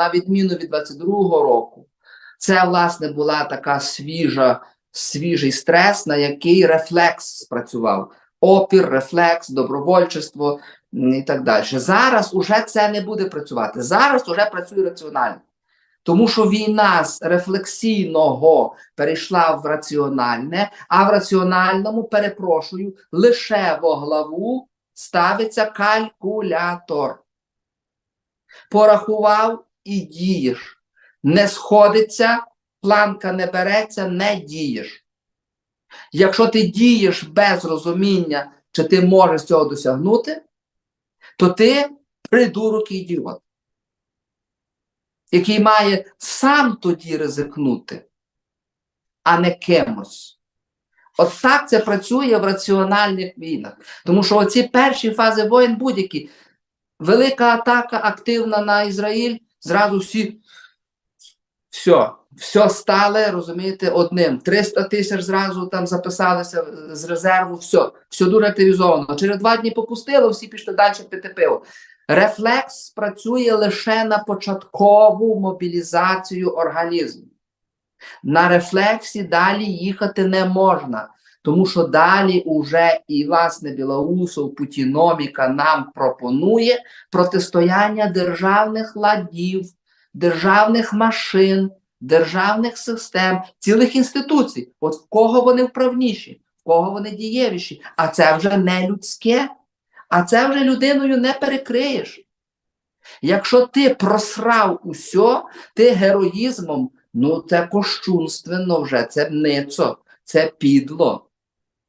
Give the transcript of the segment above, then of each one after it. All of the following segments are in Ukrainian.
на відміну від 22-го року, це власне була така свіжа, свіжий стрес, на який рефлекс спрацював. Опір, рефлекс, добровольчество і так далі. Зараз уже це не буде працювати. Зараз уже працює раціонально. Тому що війна з рефлексійного перейшла в раціональне, а в раціональному, перепрошую, лише во главу ставиться калькулятор. Порахував і дієш. Не сходиться, планка не береться, не дієш. Якщо ти дієш без розуміння, чи ти можеш цього досягнути, то ти придурок і ідіот, який має сам тоді ризикнути, а не кимось. От так це працює в раціональних війнах. Тому що оці перші фази воєн будь-які, велика атака активна на Ізраїль, зразу всі все, все стали, розумієте, одним. 300 тисяч зразу там записалися з резерву, все, все дуже активізовано. Через два дні попустило, всі пішли далі пити пиво. Рефлекс спрацює лише на початкову мобілізацію організму. На рефлексі далі їхати не можна, тому що далі уже і власне Білоусов, Путіноміка нам пропонує протистояння державних ладів, державних машин, державних систем, цілих інституцій. От в кого вони вправніші, в кого вони дієвіші, а це вже не людське, а це вже людиною не перекриєш. Якщо ти просрав усе, ти героїзмом, ну це кощунственно вже, це ницо, це підло.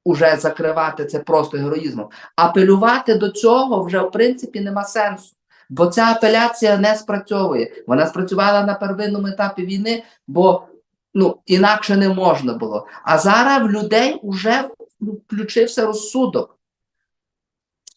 Уже закривати це просто героїзмом. Апелювати до цього вже в принципі нема сенсу. Бо ця апеляція не спрацьовує. Вона спрацювала на первинному етапі війни, бо ну, інакше не можна було. А зараз в людей вже включився розсудок.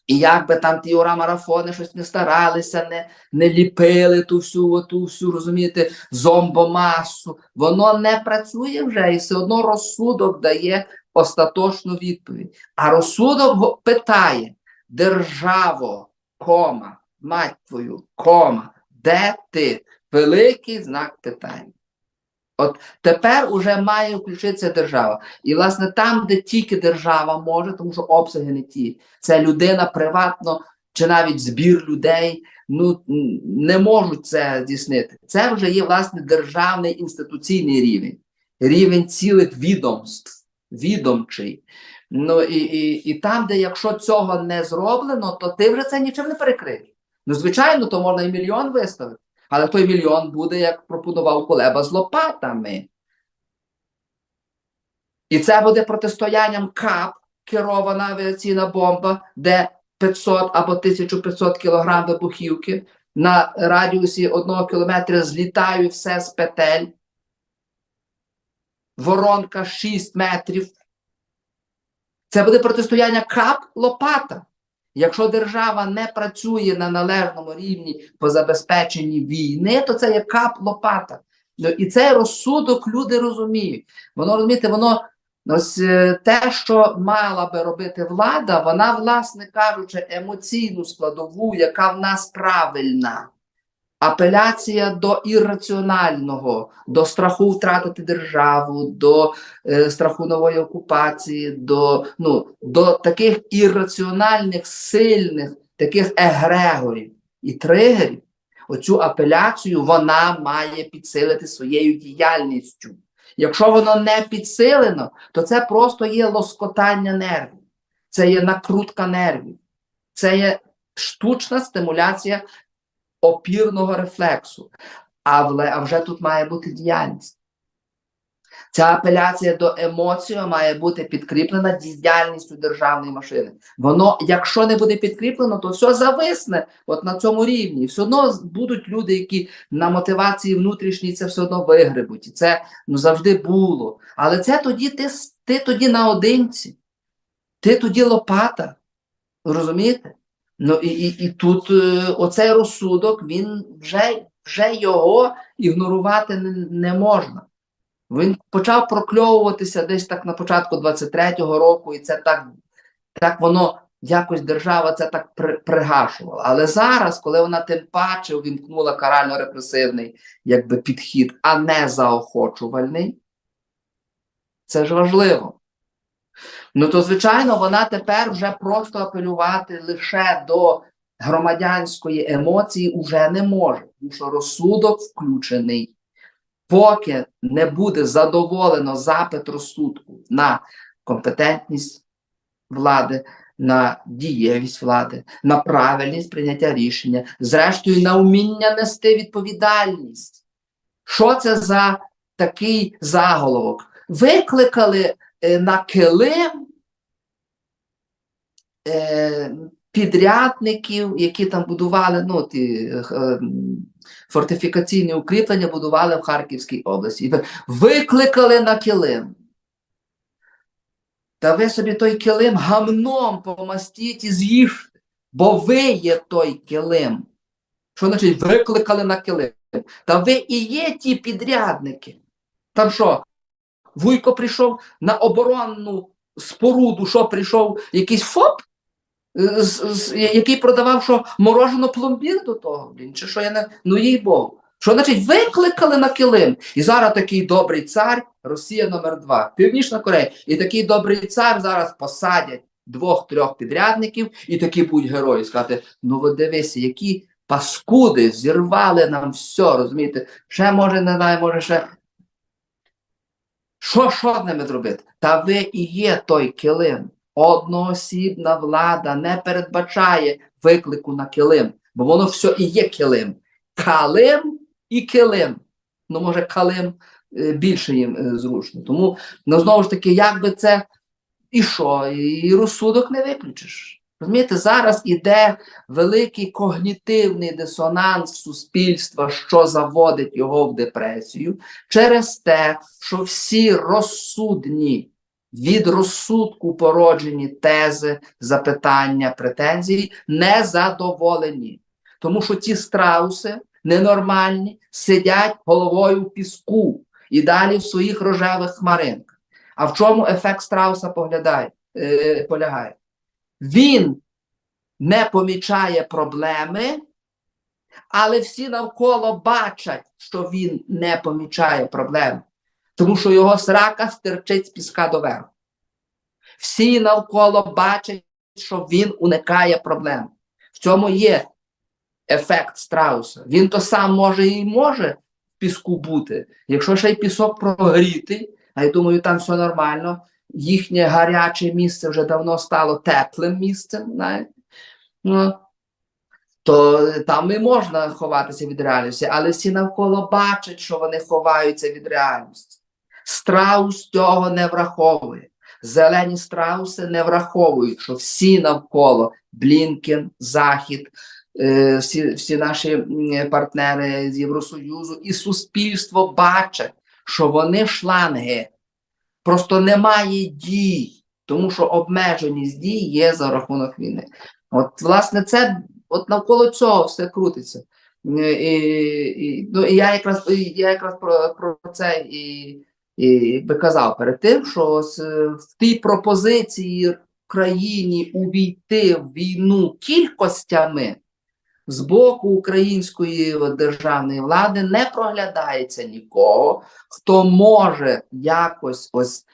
І як би там ті ура-марафони щось не старалися, не, не ліпили ту всю, оту всю, розумієте, зомбомасу, воно не працює вже і все одно розсудок дає остаточну відповідь. А розсудок питає: державо, кома, мать твою, кома, де ти? Великий знак питання. От тепер уже має включитися держава. І, власне, там, де тільки держава може, тому що обсяги не ті, це людина приватно чи навіть збір людей, ну не можуть це здійснити. Це вже є власне державний інституційний рівень, рівень цілих відомств, відомчий. Ну і, і, і там, де якщо цього не зроблено, то ти вже це нічим не перекриєш. Ну, звичайно, то можна і мільйон виставити. Але той мільйон буде, як пропонував Кулеба, з лопатами. І це буде протистоянням КАП, керована авіаційна бомба, де 500 або 1500 кілограм вибухівки на радіусі одного кілометра злітають все з петель. Воронка 6 метрів. Це буде протистояння КАП лопата. Якщо держава не працює на належному рівні по забезпеченні війни, то це є кап лопата. Ну, І цей розсудок люди розуміють. Воно розумієте, воно ось е, те, що мала би робити влада, вона, власне кажучи, емоційну складову, яка в нас правильна. Апеляція до ірраціонального, до страху втратити державу, до е, страху нової окупації, до, ну, до таких ірраціональних, сильних, таких егрегорів і тригерів. Оцю апеляцію вона має підсилити своєю діяльністю. Якщо воно не підсилено, то це просто є лоскотання нервів, це є накрутка нервів, це є штучна стимуляція опірного рефлексу. А, вже тут має бути діяльність. Ця апеляція до емоцій має бути підкріплена діяльністю державної машини. Воно, якщо не буде підкріплено, то все зависне от на цьому рівні. Все одно будуть люди, які на мотивації внутрішній це все одно вигребуть. І це ну, завжди було. Але це тоді ти, ти тоді наодинці, ти тоді лопата. Розумієте? Ну і, і, і тут е, оцей розсудок, він вже, вже його ігнорувати не, не можна. Він почав прокльовуватися десь так на початку 23-го року, і це так, так воно якось держава це так при, пригашувала. Але зараз, коли вона тим паче увімкнула карально-репресивний якби, підхід, а не заохочувальний, це ж важливо. Ну, то, звичайно, вона тепер вже просто апелювати лише до громадянської емоції уже не може, тому що розсудок включений. Поки не буде задоволено запит розсудку на компетентність влади, на дієвість влади, на правильність прийняття рішення, зрештою, на вміння нести відповідальність. Що це за такий заголовок? Викликали е, на килим е, підрядників, які там будували ну, ті, е, фортифікаційні укріплення, будували в Харківській області. Викликали на килим. Та ви собі той килим гамном помастіть і з'їжте, бо ви є той килим. Що значить викликали на килим? Та ви і є ті підрядники. Там що? Вуйко прийшов на оборонну споруду, що прийшов якийсь ФОП, е, який продавав що морожено пломбір до того, блін, чи що я не. Ну їй Богу. Що значить викликали на килим? І зараз такий добрий цар, Росія номер два, Північна Корея. І такий добрий цар зараз посадять двох-трьох підрядників, і такі будуть герої. Сказати: ну ви дивися, які паскуди зірвали нам все, розумієте? Ще може, не знаю, може ще. Що, що з ними зробити? Та ви і є той килим. Одноосібна влада не передбачає виклику на килим, бо воно все і є килим. Калим і килим. Ну, може, калим е, більше їм е, зручно. Тому, ну, знову ж таки, як би це і що, і розсудок не виключиш. Розумієте, зараз іде великий когнітивний дисонанс суспільства, що заводить його в депресію, через те, що всі розсудні, від розсудку породжені тези, запитання, претензії не задоволені. Тому що ті страуси ненормальні сидять головою в піску і далі в своїх рожевих хмаринках. А в чому ефект страуса поглядає, е, полягає? Він не помічає проблеми, але всі навколо бачать, що він не помічає проблеми, тому що його срака стирчить з піска доверху. Всі навколо бачать, що він уникає проблем. В цьому є ефект страуса. Він то сам може і може в піску бути. Якщо ще й пісок прогрітий, а я думаю, там все нормально, їхнє гаряче місце вже давно стало теплим місцем, ну, то там і можна ховатися від реальності, але всі навколо бачать, що вони ховаються від реальності. Страус цього не враховує. Зелені страуси не враховують, що всі навколо Блінкен, Захід, е, всі, всі наші партнери з Євросоюзу і суспільство бачать, що вони шланги. Просто немає дій, тому що обмеженість дій є за рахунок війни. От, власне, це от навколо цього все крутиться. Е, І, і, ну, і я якраз я якраз про, про це і, і казав перед тим, що е, в тій пропозиції країні увійти в війну кількостями з боку української державної влади не проглядається нікого, хто може якось ось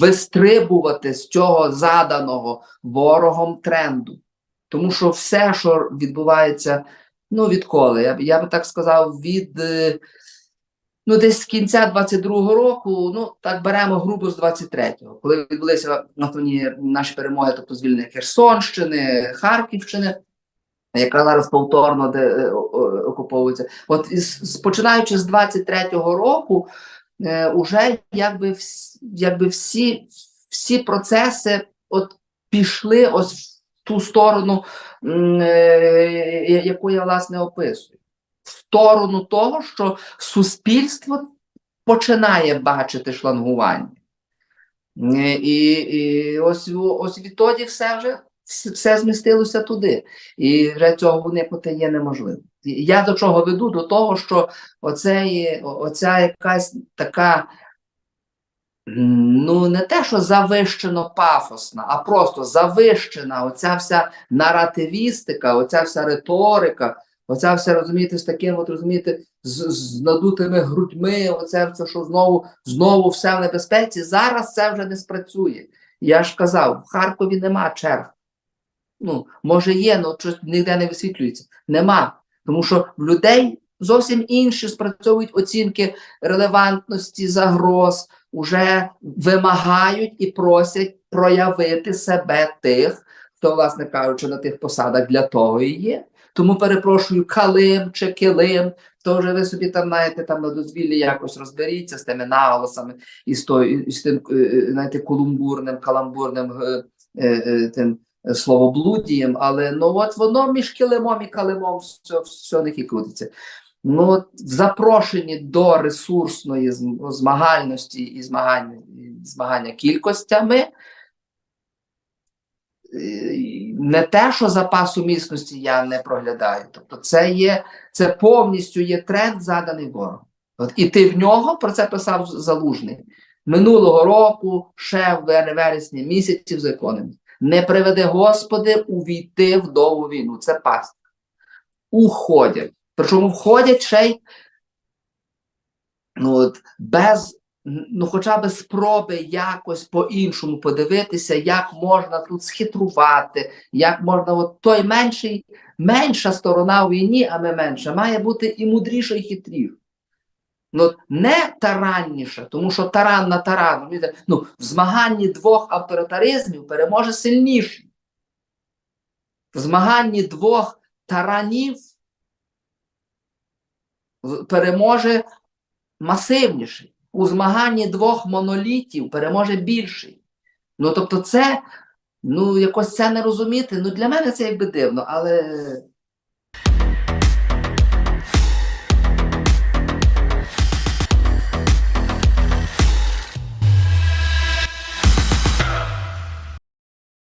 вистрибувати з цього заданого ворогом тренду. Тому що все, що відбувається, ну відколи, я, б- я би так сказав, від е, ну, десь з кінця 22-го року, ну так беремо грубо з 23-го, коли відбулися основні наші перемоги, тобто звільнення Херсонщини, Харківщини, яка зараз повторно де, е, окуповується. От із, починаючи з 23-го року, е, уже якби, вс- якби всі, всі процеси от пішли ось в ту сторону, е, яку я власне описую. В сторону того, що суспільство починає бачити шлангування. Е, І, і ось, ось відтоді все вже все змістилося туди. І вже цього уникнути є неможливо. Я до чого веду? До того, що оце оця якась така ну не те, що завищено пафосна, а просто завищена оця вся наративістика, оця вся риторика, оця вся, розумієте, з таким, от розумієте, з, з надутими грудьми, оце все, що знову, знову все в небезпеці. Зараз це вже не спрацює. Я ж казав, в Харкові нема черг. Ну, може є, але щось ніде не висвітлюється. Нема. Тому що в людей зовсім інші спрацьовують оцінки релевантності загроз, уже вимагають і просять проявити себе тих, хто, власне кажучи, на тих посадах для того і є. Тому перепрошую, калим чи килим, то вже ви собі там знаєте, там на дозвіллі якось розберіться з тими наголосами і з, тою, і з тим, е, е, знаєте, кулумбурним, каламбурним е, тим словоблудієм, але ну от воно між килимом і калимом все, все не крутиться. Ну, от запрошенні до ресурсної змагальності і змагання, і змагання кількостями, не те, що запасу міцності я не проглядаю. Тобто, це є це повністю є тренд, заданий ворогом. От і ти в нього про це писав Залужний минулого року, ще в вересні місяці в законі. Не приведе Господи увійти в довгу війну. Це пастка. Уходять. Причому входять ще й ну, от, без, ну, хоча б спроби якось по-іншому подивитися, як можна тут схитрувати, як можна, от той менший, менша сторона в війні, а ми менша, має бути і мудріша, і хитріша. Ну, не таранніша, тому що таран на таран, ну, в змаганні двох авторитаризмів переможе сильніший. В змаганні двох таранів переможе масивніший. У змаганні двох монолітів переможе більший. Ну, тобто, це, ну, якось це не розуміти. Ну, для мене це якби дивно, але